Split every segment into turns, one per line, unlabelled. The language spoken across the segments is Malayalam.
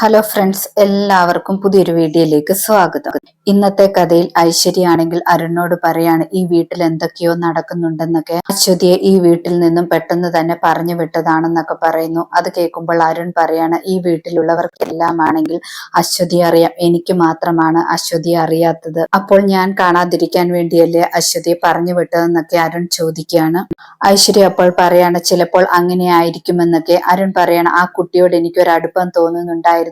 ഹലോ ഫ്രണ്ട്സ് എല്ലാവർക്കും പുതിയൊരു വീഡിയോയിലേക്ക് സ്വാഗതം. ഇന്നത്തെ കഥയിൽ ഐശ്വര്യയാണെങ്കിൽ അരുണിനോട് പറയാണ് ഈ വീട്ടിൽ എന്തൊക്കെയോ നടക്കുന്നുണ്ടെന്നൊക്കെ. അശ്വതിയെ ഈ വീട്ടിൽ നിന്നും പെട്ടെന്ന് തന്നെ പറഞ്ഞു വിട്ടതാണെന്നൊക്കെ പറയുന്നു. അത് കേൾക്കുമ്പോൾ അരുൺ പറയാണ് ഈ വീട്ടിലുള്ളവർക്കെല്ലാം ആണെങ്കിൽ അശ്വതി അറിയാം. എനിക്ക് മാത്രമാണ് അശ്വതി അറിയാത്തത്. അപ്പോൾ ഞാൻ കാണാതിരിക്കാൻ വേണ്ടിയല്ലേ അശ്വതിയെ പറഞ്ഞു വിട്ടതെന്നൊക്കെ അരുൺ ചോദിക്കുകയാണ്. ഐശ്വര്യ അപ്പോൾ പറയാണ് ചിലപ്പോൾ അങ്ങനെ ആയിരിക്കുമെന്നൊക്കെ. അരുൺ പറയാണ് ആ കുട്ടിയോട് എനിക്കൊരു അടുപ്പം തോന്നുന്നുണ്ടായിരുന്നു.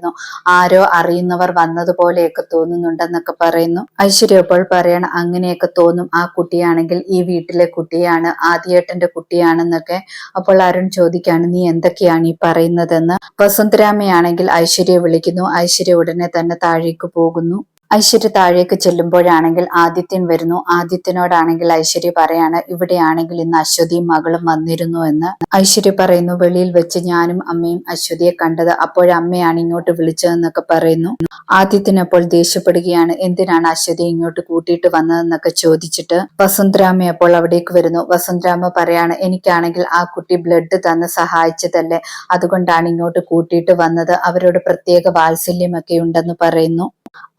ആരോ അറിയുന്നവർ വന്നതുപോലെയൊക്കെ തോന്നുന്നുണ്ടെന്നൊക്കെ പറയുന്നു. ഐശ്വര്യ അപ്പോൾ പറയണം അങ്ങനെയൊക്കെ തോന്നും. ആ കുട്ടിയാണെങ്കിൽ ഈ വീട്ടിലെ കുട്ടിയാണ് ആദ്യേട്ടന്റെ കുട്ടിയാണെന്നൊക്കെ അപ്പോൾ അരുൺ ചോദിക്കാണ് നീ എന്തൊക്കെയാണ് ഈ പറയുന്നതെന്ന്? വസന്തരാമയാണെങ്കിൽ ഐശ്വര്യ വിളിക്കുന്നു. ഐശ്വര്യ ഉടനെ തന്നെ താഴേക്ക് പോകുന്നു. ഐശ്വര്യ താഴേക്ക് ചെല്ലുമ്പോഴാണെങ്കിൽ ആദിത്യൻ വരുന്നു. ആദിത്യനോടാണെങ്കിൽ ഐശ്വര്യ പറയാണ് ഇവിടെയാണെങ്കിൽ ഇന്ന് അശ്വതിയും മകളും വന്നിരുന്നു എന്ന്. ഐശ്വര്യ പറയുന്നു വെളിയിൽ വെച്ച് ഞാനും അമ്മയും അശ്വതിയെ കണ്ടത് അപ്പോഴമ്മയാണ് ഇങ്ങോട്ട് വിളിച്ചതെന്നൊക്കെ പറയുന്നു. ആദിത്യൻ അപ്പോൾ ദേഷ്യപ്പെടുകയാണ് എന്തിനാണ് അശ്വതി ഇങ്ങോട്ട് കൂട്ടിയിട്ട് വന്നതെന്നൊക്കെ ചോദിച്ചിട്ട് വസുന്ധരാമ അപ്പോൾ അവിടേക്ക് വരുന്നു. വസുന്ധരാമ പറയാണ് എനിക്കാണെങ്കിൽ ആ കുട്ടി ബ്ലഡ് തന്ന് സഹായിച്ചതല്ലേ അതുകൊണ്ടാണ് ഇങ്ങോട്ട് കൂട്ടിയിട്ട് വന്നത്. അവരോട് പ്രത്യേക വാത്സല്യമൊക്കെ ഉണ്ടെന്ന് പറയുന്നു.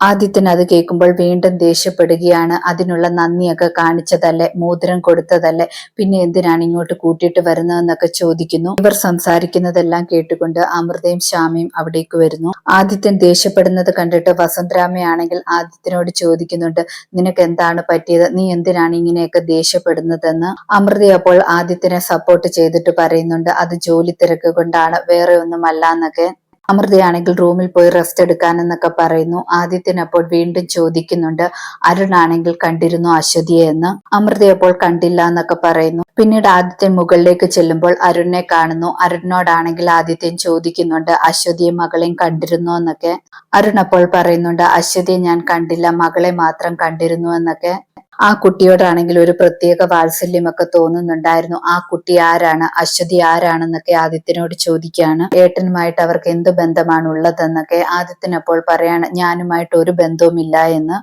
ആദിത്യൻ അത് കേൾക്കുമ്പോൾ വീണ്ടും ദേഷ്യപ്പെടുകയാണ്. അതിനുള്ള നന്ദിയൊക്കെ കാണിച്ചതല്ലേ? മോതിരം കൊടുത്തതല്ലേ? പിന്നെ എന്തിനാണ് ഇങ്ങോട്ട് കൂട്ടിയിട്ട് വരുന്നതെന്നൊക്കെ ചോദിക്കുന്നു. ഇവർ സംസാരിക്കുന്നതെല്ലാം കേട്ടുകൊണ്ട് അമൃതയും ശ്യാമയും അവിടേക്ക് വരുന്നു. ആദിത്യൻ ദേഷ്യപ്പെടുന്നത് കണ്ടിട്ട് വസന്തരാമയാണെങ്കിൽ ആദിത്യനോട് ചോദിക്കുന്നുണ്ട് നിനക്ക് എന്താണ് പറ്റിയത്? നീ എന്തിനാണ് ഇങ്ങനെയൊക്കെ ദേഷ്യപ്പെടുന്നതെന്ന്? അമൃത അപ്പോൾ ആദിത്യനെ സപ്പോർട്ട് ചെയ്തിട്ട് പറയുന്നുണ്ട് അത് ജോലി തിരക്ക് കൊണ്ടാണ് വേറെ ഒന്നുമല്ല എന്നൊക്കെ. അമൃതയാണെങ്കിൽ റൂമിൽ പോയി റെസ്റ്റ് എടുക്കാനെന്നൊക്കെ പറയുന്നു. ആദിത്യൻ അപ്പോൾ വീണ്ടും ചോദിക്കുന്നുണ്ട് അരുണാണെങ്കിൽ കണ്ടിരുന്നു അശ്വതിയെ എന്ന്. അമൃത അപ്പോൾ കണ്ടില്ല എന്നൊക്കെ പറയുന്നു. പിന്നീട് ആദിത്യൻ മുകളിലേക്ക് ചെല്ലുമ്പോൾ അരുണിനെ കാണുന്നു. അരുണിനോടാണെങ്കിൽ ആദിത്യൻ ചോദിക്കുന്നുണ്ട് അശ്വതിയെ മകളെയും കണ്ടിരുന്നു എന്നൊക്കെ. അരുൺ അപ്പോൾ പറയുന്നുണ്ട് അശ്വതിയെ ഞാൻ കണ്ടില്ല മകളെ മാത്രം കണ്ടിരുന്നു എന്നൊക്കെ. ആ കുട്ടിയോടാണെങ്കിൽ ഒരു പ്രത്യേക വാത്സല്യമൊക്കെ തോന്നുന്നുണ്ടായിരുന്നു. ആ കുട്ടി ആരാണ്? അശ്വതി ആരാണെന്നൊക്കെ ആദിത്യനോട് ചോദിക്കുകയാണ്. ഏട്ടനുമായിട്ട് അവർക്ക് എന്ത് ബന്ധമാണ് ഉള്ളതെന്നൊക്കെ ആദിത്യൻ അപ്പോൾ പറയാണ് ഞാനുമായിട്ട് ഒരു ബന്ധവുമില്ല എന്ന്.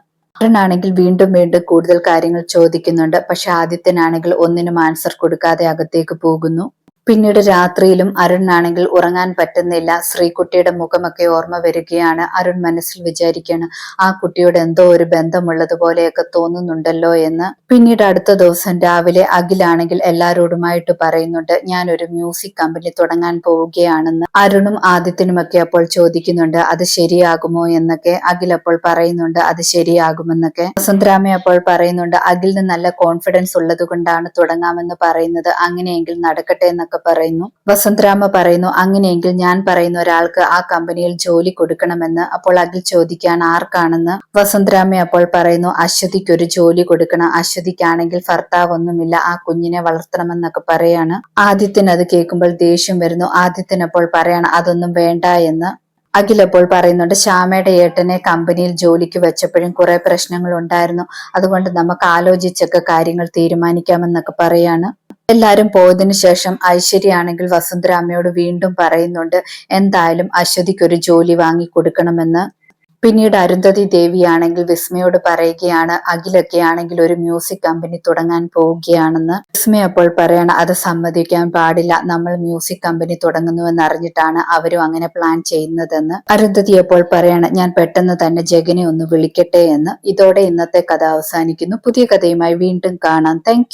ആണെങ്കിൽ വീണ്ടും വീണ്ടും കൂടുതൽ കാര്യങ്ങൾ ചോദിക്കുന്നുണ്ട്. പക്ഷെ ആദിത്യനാണെങ്കിൽ ഒന്നിനും ആൻസർ കൊടുക്കാതെ അകത്തേക്ക് പോകുന്നു. പിന്നീട് രാത്രിയിലും അരുണിനാണെങ്കിൽ ഉറങ്ങാൻ പറ്റുന്നില്ല. ശ്രീകുട്ടിയുടെ മുഖമൊക്കെ ഓർമ്മ വരികയാണ്. അരുൺ മനസ്സിൽ വിചാരിക്കുകയാണ് ആ കുട്ടിയോട് എന്തോ ഒരു ബന്ധമുള്ളതുപോലെയൊക്കെ തോന്നുന്നുണ്ടല്ലോ എന്ന്. പിന്നീട് അടുത്ത ദിവസം രാവിലെ അഖിലാണെങ്കിൽ എല്ലാവരോടുമായിട്ട് പറയുന്നുണ്ട് ഞാൻ ഒരു മ്യൂസിക് കമ്പനി തുടങ്ങാൻ പോവുകയാണെന്ന്. അരുണും ആദിത്യനുമൊക്കെ അപ്പോൾ ചോദിക്കുന്നുണ്ട് അത് ശരിയാകുമോ എന്നൊക്കെ? അഖിൽ അപ്പോൾ പറയുന്നുണ്ട് അത് ശരിയാകുമെന്നൊക്കെ. വസന്തരാമ അപ്പോൾ പറയുന്നുണ്ട് അഖിലിന് നല്ല കോൺഫിഡൻസ് ഉള്ളത് കൊണ്ടാണ് തുടങ്ങാമെന്ന് പറയുന്നത്. അങ്ങനെയെങ്കിൽ നടക്കട്ടെ എന്നൊക്കെ എന്നൊക്കെ പറയുന്നു. വസന്തരാമ പറയുന്നു അങ്ങനെയെങ്കിൽ ഞാൻ പറയുന്ന ഒരാൾക്ക് ആ കമ്പനിയിൽ ജോലി കൊടുക്കണമെന്ന് അപ്പോൾ അഖിൽ ചോദിക്കാൻ ആർക്കാണെന്ന്? വസന്തരാമ അപ്പോൾ പറയുന്നു അശ്വതിക്ക് ഒരു ജോലി കൊടുക്കണം. അശ്വതിക്കാണെങ്കിൽ ഭർത്താവ് ഒന്നുമില്ല ആ കുഞ്ഞിനെ വളർത്തണമെന്നൊക്കെ പറയാണ്. ആദിത്യൻ അത് കേൾക്കുമ്പോൾ ദേഷ്യം വരുന്നു. ആദിത്യൻ അപ്പോൾ പറയാണ് അതൊന്നും വേണ്ട എന്ന്. അഖിൽ അപ്പോൾ പറയുന്നുണ്ട് ശ്യാമയുടെ ഏട്ടനെ കമ്പനിയിൽ ജോലിക്ക് വെച്ചപ്പോഴും കുറെ പ്രശ്നങ്ങൾ ഉണ്ടായിരുന്നു. അതുകൊണ്ട് നമുക്ക് ആലോചിച്ചൊക്കെ കാര്യങ്ങൾ തീരുമാനിക്കാമെന്നൊക്കെ പറയാണ്. എല്ലാരും പോയതിനു ശേഷം ഐശ്വര്യയാണെങ്കിൽ വസുന്ധരാമയോട് വീണ്ടും പറയുന്നുണ്ട് എന്തായാലും അശ്വതിക്ക് ഒരു ജോലി വാങ്ങി കൊടുക്കണമെന്ന് പിന്നീട് അരുന്ധതി ദേവിയാണെങ്കിൽ വിസ്മയോട് പറയുകയാണ് അഖിലൊക്കെ ആണെങ്കിൽ ഒരു മ്യൂസിക് കമ്പനി തുടങ്ങാൻ പോവുകയാണെന്ന് വിസ്മയ അപ്പോൾ പറയണം അത് സമ്മതിക്കാൻ പാടില്ല. നമ്മൾ മ്യൂസിക് കമ്പനി തുടങ്ങുന്നുവെന്ന് അറിഞ്ഞിട്ടാണ് അവരും അങ്ങനെ പ്ലാൻ ചെയ്യുന്നതെന്ന് അരുന്ധതി അപ്പോൾ പറയണം ഞാൻ പെട്ടെന്ന് തന്നെ ജഗനെ ഒന്ന് വിളിക്കട്ടെ എന്ന്. ഇതോടെ ഇന്നത്തെ കഥ അവസാനിക്കുന്നു. പുതിയ കഥയുമായി വീണ്ടും കാണാം. താങ്ക്